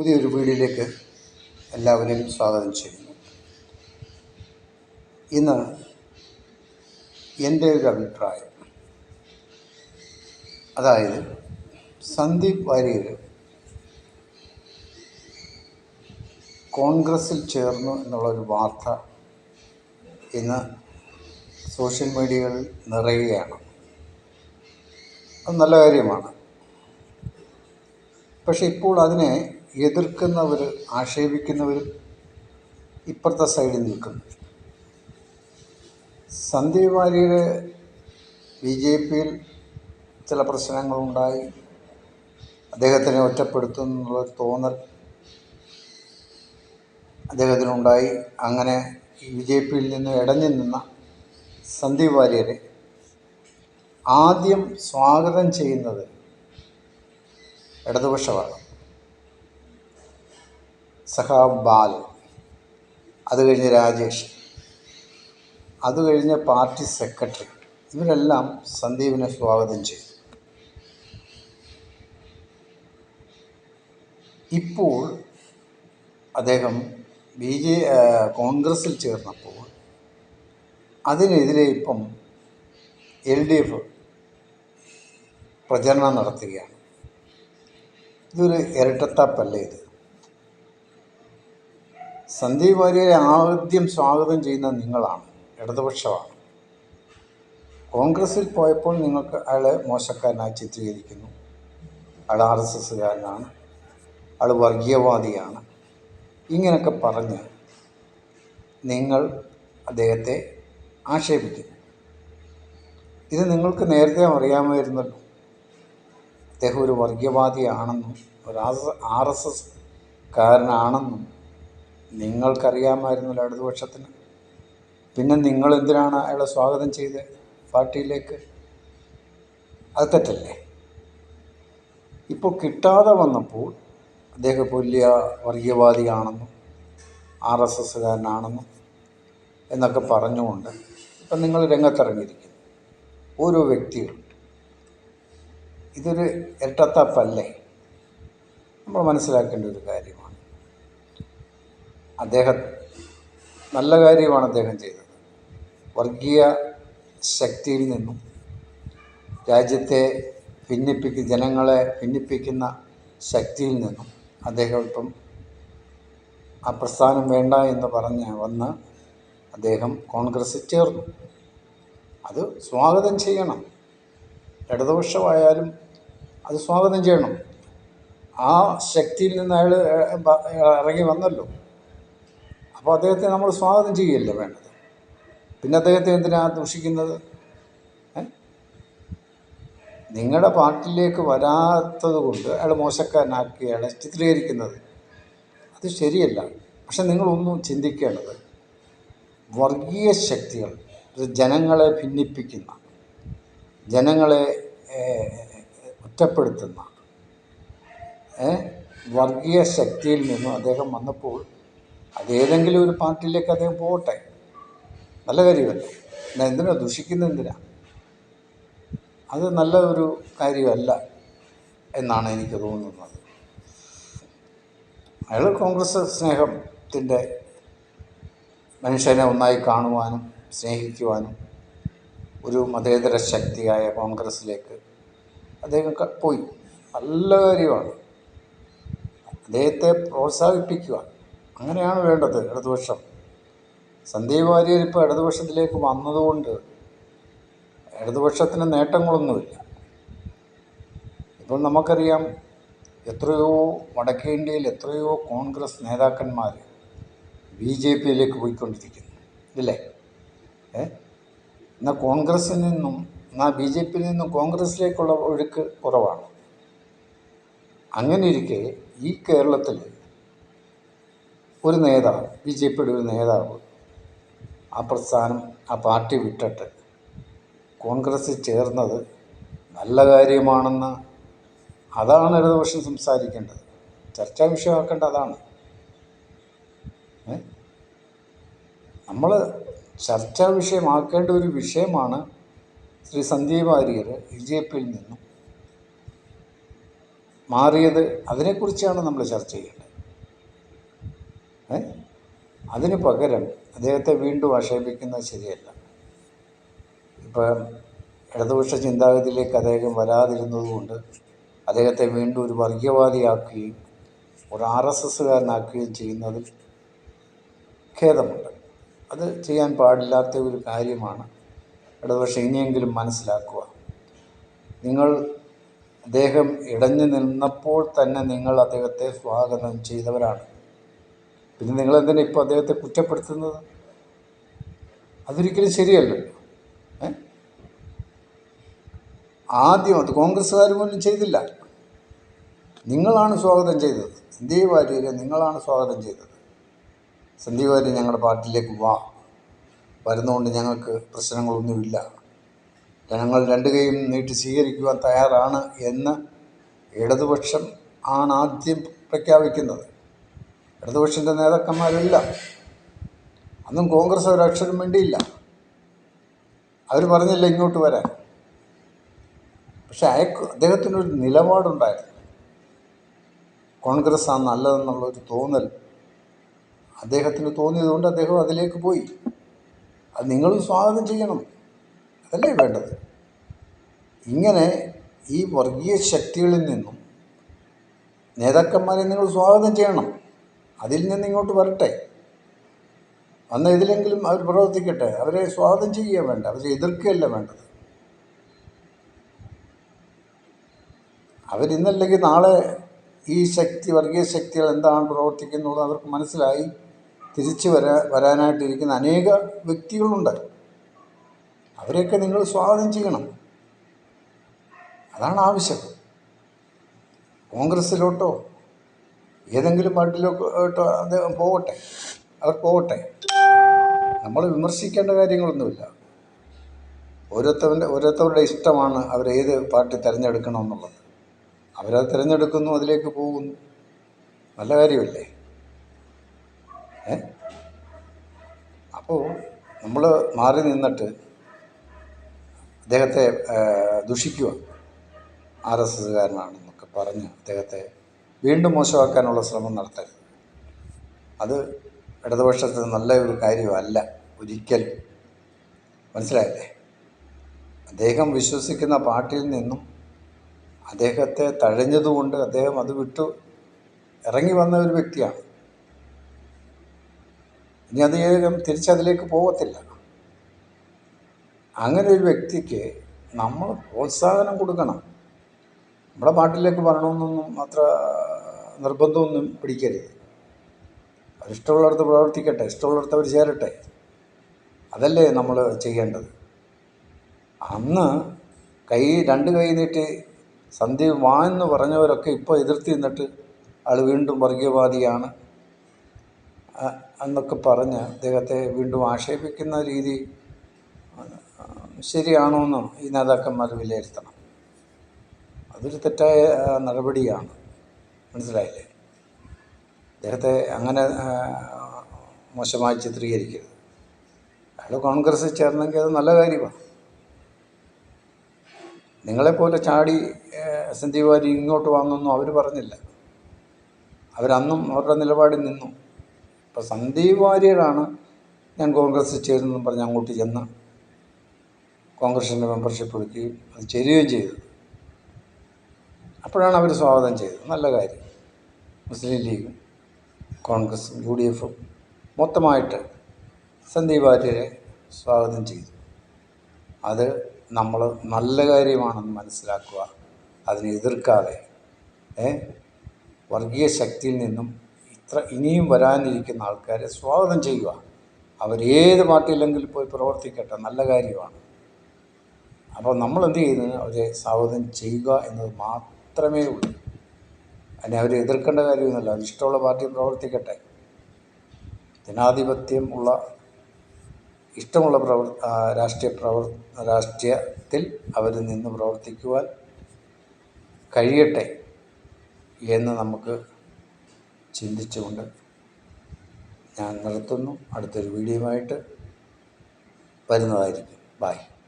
പുതിയൊരു വീഡിയോയിലേക്ക് എല്ലാവരെയും സ്വാഗതം ചെയ്യുന്നു. ഇന്ന് എന്റെ ഒരു അഭിപ്രായം. അതായത് സന്ദീപ് വാര്യർ കോൺഗ്രസ്സിൽ ചേർന്നു എന്നുള്ളൊരു വാർത്ത ഇന്ന് സോഷ്യൽ മീഡിയകളിൽ നിറയുകയാണ്. അത് നല്ല കാര്യമാണ്. പക്ഷെ ഇപ്പോൾ അതിനെ എതിർക്കുന്നവർ ആക്ഷേപിക്കുന്നവരും ഇപ്പുറത്തെ സൈഡിൽ നിൽക്കും സന്ദീപ് വാര്യയുടെ ബി ജെ പിയിൽ ചില പ്രശ്നങ്ങളുണ്ടായി. അദ്ദേഹത്തിനെ ഒറ്റപ്പെടുത്തുന്നുള്ള തോന്നൽ അദ്ദേഹത്തിനുണ്ടായി. അങ്ങനെ ബി ജെ പിയിൽ നിന്ന് ഇടഞ്ഞു നിന്ന സന്ദീപ് വാര്യരെ ആദ്യം സ്വാഗതം ചെയ്യുന്നത് ഇടതുപക്ഷമാണ്. സഖാവ് ബാൽ അത് കഴിഞ്ഞ് രാജേഷ്. അത് കഴിഞ്ഞ് പാർട്ടി സെക്രട്ടറി. ഇവരെല്ലാം സന്ദീപിനെ സ്വാഗതം ചെയ്തു. ഇപ്പോൾ അദ്ദേഹം ബി ജെ കോൺഗ്രസിൽ ചേർന്നപ്പോൾ അതിനെതിരെ ഇപ്പം എൽ ഡി എഫ് പ്രചരണം നടത്തുകയാണ്. ഇതൊരു ഇരട്ടത്താപ്പല്ലേ ഇത്? സന്ദീപ് വാര്യരെ ആദ്യം സ്വാഗതം ചെയ്യുന്ന നിങ്ങളാണ് ഇടതുപക്ഷമാണ്. കോൺഗ്രസ്സിൽ പോയപ്പോൾ നിങ്ങൾക്ക് അയാളെ മോശക്കാരനായി ചിത്രീകരിക്കുന്നു. അയാൾ ആർ എസ് എസ്സുകാരനാണ്. അയാൾ വർഗീയവാദിയാണ്. ഇങ്ങനെയൊക്കെ പറഞ്ഞ് നിങ്ങൾ അദ്ദേഹത്തെ ആക്ഷേപിക്കുന്നു. ഇത് നിങ്ങൾക്ക് നേരത്തെ അറിയാമായിരുന്നല്ലോ. അദ്ദേഹം ഒരു വർഗീയവാദിയാണെന്നും ഒരു ആർ എസ് എസ് കാരനാണെന്നും നിങ്ങൾക്കറിയാമായിരുന്നല്ലോ ഇടതുപക്ഷത്തിന്. പിന്നെ നിങ്ങൾ എന്തിനാണ് അയാളെ സ്വാഗതം ചെയ്ത് പാർട്ടിയിലേക്ക്? അത് തെറ്റല്ലേ? ഇപ്പോൾ കിട്ടാതെ വന്നപ്പോൾ അദ്ദേഹം വലിയ വർഗീയവാദിയാണെന്നും ആർ എസ് എസ്സുകാരനാണെന്നും എന്നൊക്കെ പറഞ്ഞുകൊണ്ട് ഇപ്പം നിങ്ങൾ രംഗത്തിറങ്ങിയിരിക്കുന്നു. ഓരോ വ്യക്തികളും. ഇതൊരു ഇരട്ടത്താപ്പല്ലേ? നമ്മൾ മനസ്സിലാക്കേണ്ട ഒരു കാര്യമാണ്. അദ്ദേഹം നല്ല കാര്യമാണ് അദ്ദേഹം ചെയ്തത്. വർഗീയ ശക്തിയിൽ നിന്നും രാജ്യത്തെ ഭിന്നിപ്പിക്കുന്ന ജനങ്ങളെ ഭിന്നിപ്പിക്കുന്ന ശക്തിയിൽ നിന്നും അദ്ദേഹം ഇപ്പം ആ പ്രസ്ഥാനം വേണ്ട എന്ന് പറഞ്ഞ് വന്ന് അദ്ദേഹം കോൺഗ്രസ്സിൽ ചേർന്നു. അത് സ്വാഗതം ചെയ്യണം. ഇടതുപക്ഷമായാലും അത് സ്വാഗതം ചെയ്യണം. ആ ശക്തിയിൽ നിന്ന് അയാൾ ഇറങ്ങി വന്നല്ലോ. അപ്പോൾ അദ്ദേഹത്തെ നമ്മൾ സ്വാഗതം ചെയ്യുകയല്ലേ വേണ്ടത്? പിന്നെ അദ്ദേഹത്തെ എന്തിനാണ് ദൂഷിക്കുന്നത്? നിങ്ങളുടെ പാർട്ടിയിലേക്ക് വരാത്തത് കൊണ്ട് അയാൾ മോശക്കാരനാക്കി അയാളെ ചിത്രീകരിക്കുന്നത്. അത് ശരിയല്ല. പക്ഷെ നിങ്ങളൊന്നും ചിന്തിക്കേണ്ടത് വർഗീയ ശക്തികൾ ജനങ്ങളെ ഭിന്നിപ്പിക്കുന്ന ജനങ്ങളെ ഒറ്റപ്പെടുത്തുന്ന വർഗീയ ശക്തിയിൽ നിന്നും അദ്ദേഹം വന്നപ്പോൾ അതേതെങ്കിലും ഒരു പാർട്ടിയിലേക്ക് അദ്ദേഹം പോകട്ടെ. നല്ല കാര്യമല്ലേ? എന്നാൽ എന്തിനാ ദുഷിക്കുന്ന എന്തിനാ? അത് നല്ല ഒരു കാര്യമല്ല എന്നാണ് എനിക്ക് തോന്നുന്നത്. അയാൾ കോൺഗ്രസ് സ്നേഹത്തിന്റെ മനുഷ്യനെ ഒന്നായി കാണുവാനും സ്നേഹിക്കുവാനും ഒരു മതേതര ശക്തിയായ കോൺഗ്രസ്സിലേക്ക് അദ്ദേഹം പോയി. നല്ല കാര്യമാണ്. അദ്ദേഹത്തെ പ്രോത്സാഹിപ്പിക്കുക അങ്ങനെയാണ് വേണ്ടത് ഇടതുപക്ഷം. സന്ദീപ് വാര്യർ ഇപ്പോൾ ഇടതുപക്ഷത്തിലേക്ക് വന്നതുകൊണ്ട് ഇടതുപക്ഷത്തിന് നേട്ടങ്ങളൊന്നുമില്ല. ഇപ്പോൾ നമുക്കറിയാം എത്രയോ വടക്കേ ഇന്ത്യയിൽ എത്രയോ കോൺഗ്രസ് നേതാക്കന്മാർ ബി ജെ പിയിലേക്ക് പോയിക്കൊണ്ടിരിക്കുന്നു. ഇല്ലേ? ഏ? എന്നാൽ കോൺഗ്രസ്സിൽ നിന്നും എന്നാൽ ബി ജെ പിയിൽ നിന്നും കോൺഗ്രസ്സിലേക്കുള്ള ഒഴുക്ക് കുറവാണ്. അങ്ങനെ ഇരിക്കെ ഈ കേരളത്തിൽ ഒരു നേതാവ് ബി ജെ പിയുടെ ഒരു നേതാവ് ആ പ്രസ്ഥാനം ആ പാർട്ടി വിട്ടിട്ട് കോൺഗ്രസ്സിൽ ചേർന്നത് നല്ല കാര്യമാണെന്ന് അതാണ് ഇടതുപക്ഷം സംസാരിക്കേണ്ടത്. ചർച്ചാ വിഷയമാക്കേണ്ട അതാണ്. നമ്മൾ ചർച്ചാ വിഷയമാക്കേണ്ട ഒരു വിഷയമാണ് ശ്രീ സന്ദീപ് വാര്യർ ബി ജെ പിയിൽ നിന്നും മാറിയത്. അതിനെക്കുറിച്ചാണ് നമ്മൾ ചർച്ച ചെയ്യേണ്ടത്. അതിന് പകരം അദ്ദേഹത്തെ വീണ്ടും ആക്ഷേപിക്കുന്നത് ശരിയല്ല. ഇപ്പം ഇടതുപക്ഷ ചിന്താഗതിയിലേക്ക് അദ്ദേഹം വരാതിരുന്നതുകൊണ്ട് അദ്ദേഹത്തെ വീണ്ടും ഒരു വർഗീയവാദിയാക്കുകയും ഒരു ആർ എസ് എസ്സുകാരനാക്കുകയും ചെയ്യുന്നതിൽ ഖേദമുണ്ട്. അത് ചെയ്യാൻ പാടില്ലാത്ത ഒരു കാര്യമാണ് ഇടതുപക്ഷ ഇനിയെങ്കിലും മനസ്സിലാക്കുക. നിങ്ങൾ അദ്ദേഹം ഇടഞ്ഞു നിന്നപ്പോൾ തന്നെ നിങ്ങൾ അദ്ദേഹത്തെ സ്വാഗതം ചെയ്തവരാണ്. പിന്നെ നിങ്ങൾ നിങ്ങളെന്തിനാ ഇപ്പോൾ അദ്ദേഹത്തെ കുറ്റപ്പെടുത്തുന്നത്? അതൊരിക്കലും ശരിയല്ല. ആദ്യം അത് കോൺഗ്രസ്സുകാർ പോലും ചെയ്തില്ല. നിങ്ങളാണ് സ്വാഗതം ചെയ്തത്. സന്ദീപ് വാര്യരെ നിങ്ങളാണ് സ്വാഗതം ചെയ്തത്. സന്ദീപ് വാര്യർ ഞങ്ങളുടെ പാർട്ടിയിലേക്ക് വാ. വരുന്നതുകൊണ്ട് ഞങ്ങൾക്ക് പ്രശ്നങ്ങളൊന്നുമില്ല. ജനങ്ങൾ രണ്ട് കൈയും നീട്ടി സ്വീകരിക്കുവാൻ തയ്യാറാണ് എന്ന് ഇടതുപക്ഷം ആണ് ആദ്യം പ്രഖ്യാപിക്കുന്നത്. ഇടതുപക്ഷത്തിന്റെ നേതാക്കന്മാരില്ല. അന്നും കോൺഗ്രസ് ഒരക്ഷരം വേണ്ടിയില്ല. അവർ പറഞ്ഞില്ല ഇങ്ങോട്ട് വരാൻ? പക്ഷെ അയക്ക് അദ്ദേഹത്തിനൊരു നിലപാടുണ്ടായിരുന്നു. കോൺഗ്രസ് ആണ് നല്ലതെന്നുള്ളൊരു തോന്നൽ അദ്ദേഹത്തിന് തോന്നിയതുകൊണ്ട് അദ്ദേഹം അതിലേക്ക് പോയി. അത് നിങ്ങളും സ്വാഗതം ചെയ്യണം. അതല്ലേ വേണ്ടത്? ഇങ്ങനെ ഈ വർഗീയ ശക്തികളിൽ നിന്നും നേതാക്കന്മാരെ നിങ്ങൾ സ്വാഗതം ചെയ്യണം. അതിൽ നിന്ന് ഇങ്ങോട്ട് വരട്ടെ. വന്ന ഇതിലെങ്കിലും അവർ പ്രവർത്തിക്കട്ടെ. അവരെ സ്വാഗതം ചെയ്യുക വേണ്ട അവരെ എതിർക്കുകയല്ല വേണ്ടത്. അവരിന്നല്ലെങ്കിൽ നാളെ ഈ ശക്തി വർഗീയ ശക്തികൾ എന്താണ് പ്രവർത്തിക്കുന്നുള്ളത് അവർക്ക് മനസ്സിലായി തിരിച്ചു വരാ വരാനായിട്ടിരിക്കുന്ന അനേക വ്യക്തികളുണ്ട്. അവരെയൊക്കെ നിങ്ങൾ സ്വാഗതം ചെയ്യണം. അതാണ് ആവശ്യം. കോൺഗ്രസ്സിലോട്ടോ ഏതെങ്കിലും പാർട്ടിയിലോട്ട് അദ്ദേഹം പോകട്ടെ അവർ പോകട്ടെ നമ്മൾ വിമർശിക്കേണ്ട കാര്യങ്ങളൊന്നുമില്ല. ഓരോരുത്തവന്റെ ഓരോരുത്തരുടെ ഇഷ്ടമാണ് അവർ ഏത് പാർട്ടി തിരഞ്ഞെടുക്കണമെന്നുള്ളത് അവരത് തിരഞ്ഞെടുക്കുന്നു അതിലേക്ക് പോകുന്നു. നല്ല കാര്യമല്ലേ? അപ്പോൾ നമ്മൾ മാറി നിന്നിട്ട് അദ്ദേഹത്തെ ദുഷിക്കുക. ആർ എസ് എസ്സുകാരനാണെന്നൊക്കെ പറഞ്ഞ് അദ്ദേഹത്തെ വീണ്ടും മോശമാക്കാനുള്ള ശ്രമം നടത്തരുത്. അത് ഇടതുപക്ഷത്തിന് നല്ല ഒരു കാര്യമല്ല ഒരിക്കലും മനസ്സിലായില്ലേ? അദ്ദേഹം വിശ്വസിക്കുന്ന പാർട്ടിയിൽ നിന്നും അദ്ദേഹത്തെ തഴഞ്ഞതുകൊണ്ട് അദ്ദേഹം അത് വിട്ടു ഇറങ്ങി വന്ന ഒരു വ്യക്തിയാണ്. ഇനി അദ്ദേഹം തിരിച്ചതിലേക്ക് പോകത്തില്ല. അങ്ങനെ ഒരു വ്യക്തിക്ക് നമ്മൾ പ്രോത്സാഹനം കൊടുക്കണം. നമ്മുടെ പാട്ടിലേക്ക് വരണമെന്നൊന്നും അത്ര നിർബന്ധമൊന്നും പിടിക്കരുത്. അവരിഷ്ടമുള്ളിടത്ത് പ്രവർത്തിക്കട്ടെ ഇഷ്ടമുള്ളിടത്ത് അവർ ചേരട്ടെ. അതല്ലേ നമ്മൾ ചെയ്യേണ്ടത്. അന്ന് കൈ രണ്ട് കൈ നീട്ടി സന്ധി വാ എന്ന് പറഞ്ഞവരൊക്കെ ഇപ്പോൾ എതിർത്തി നിന്നിട്ട് ആൾ വീണ്ടും വർഗീയവാദിയാണ് എന്നൊക്കെ പറഞ്ഞ് അദ്ദേഹത്തെ വീണ്ടും ആക്ഷേപിക്കുന്ന രീതി ശരിയാണോ എന്ന് ഈ നേതാക്കന്മാർ വിലയിരുത്തണം. അതൊരു തെറ്റായ നടപടിയാണ്. മനസ്സിലായില്ലേ? അദ്ദേഹത്തെ അങ്ങനെ മോശമായി ചിത്രീകരിക്കരുത്. അയാൾ കോൺഗ്രസ്സിൽ ചേർന്നെങ്കിൽ അത് നല്ല കാര്യമാണ്. നിങ്ങളെപ്പോലെ ചാടി സന്ദീപ് വാരി ഇങ്ങോട്ട് വന്നൊന്നും അവർ പറഞ്ഞില്ല. അവരന്നും അവരുടെ നിലപാടിൽ നിന്നു. ഇപ്പം സന്ദീപ് വാര്യരാണ് ഞാൻ കോൺഗ്രസ്സിൽ ചേരുന്നെന്ന് പറഞ്ഞ് അങ്ങോട്ട് ചെന്ന് കോൺഗ്രസിന്റെ മെമ്പർഷിപ്പ് എടുക്കുകയും അത് ചേരുകയും ചെയ്തത്. അപ്പോഴാണ് അവർ സ്വാഗതം ചെയ്തത്. നല്ല കാര്യം. മുസ്ലിം ലീഗും കോൺഗ്രസും യു ഡി എഫും മൊത്തമായിട്ട് സന്ദീപ് വാര്യരെ സ്വാഗതം ചെയ്തു. അത് നമ്മൾ നല്ല കാര്യമാണെന്ന് മനസ്സിലാക്കുക അതിനെ എതിർക്കാതെ വർഗീയ ശക്തിയിൽ നിന്നും ഇത്ര ഇനിയും വരാനിരിക്കുന്ന ആൾക്കാരെ സ്വാഗതം ചെയ്യുക. അവരേത് പാർട്ടിയില്ലെങ്കിൽ പോയി പ്രവർത്തിക്കട്ടെ നല്ല കാര്യമാണ്. അപ്പോൾ നമ്മൾ എന്ത് ചെയ്യുന്നത് അവരെ സ്വാഗതം ചെയ്യുക എന്നത് മാത്രമേ ഉള്ളൂ. അതിനെ അവർ എതിർക്കേണ്ട കാര്യമൊന്നുമില്ല. അവരിഷ്ടമുള്ള പാർട്ടി പ്രവർത്തിക്കട്ടെ. ജനാധിപത്യം ഉള്ള ഇഷ്ടമുള്ള പ്രവർ രാഷ്ട്രീയ പ്രവർ രാഷ്ട്രീയത്തിൽ അവർ നിന്ന് പ്രവർത്തിക്കുവാൻ കഴിയട്ടെ എന്ന് നമുക്ക് ചിന്തിച്ചുകൊണ്ട് ഞാൻ നിർത്തുന്നു. അടുത്തൊരു വീഡിയോയുമായിട്ട് വരുന്നതായിരിക്കും. ബായ്